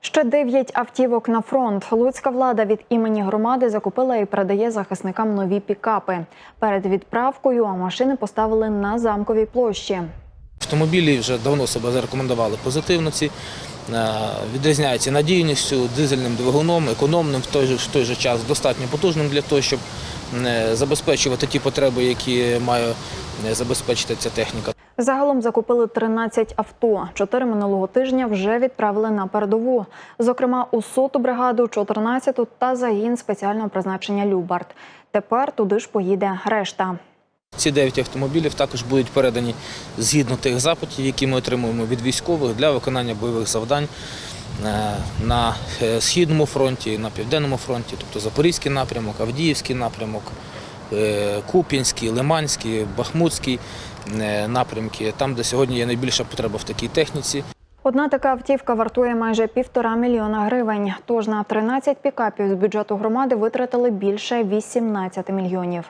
Ще дев'ять автівок на фронт. Луцька влада від імені громади закупила і передає захисникам нові пікапи. Перед відправкою машини поставили на замковій площі. Автомобілі вже давно себе зарекомендували позитивно. Ці Е, відрізняються надійністю, дизельним двигуном, економним в той же, в той же час, достатньо потужним для того, щоб е, забезпечувати ті потреби, які має е, забезпечити ця техніка. Загалом закупили 13 авто. Чотири минулого тижня вже відправили на передову. Зокрема, у соту бригаду, 14-ту та загін спеціального призначення Любард. Тепер туди ж поїде решта. Ці 9 автомобілів також будуть передані згідно тих запитів, які ми отримуємо від військових для виконання бойових завдань е, на е, східному фронті, на південному фронті, тобто Запорізький напрямок, Авдіївський напрямок, Куп'янський, Лиманський, Бахмутський е, напрямки, там, де сьогодні є найбільша потреба в такій техніці. Одна така автівка вартує майже півтора мільйона гривень. Тож на 13 пікапів з бюджету громади витратили більше 18 мільйонів.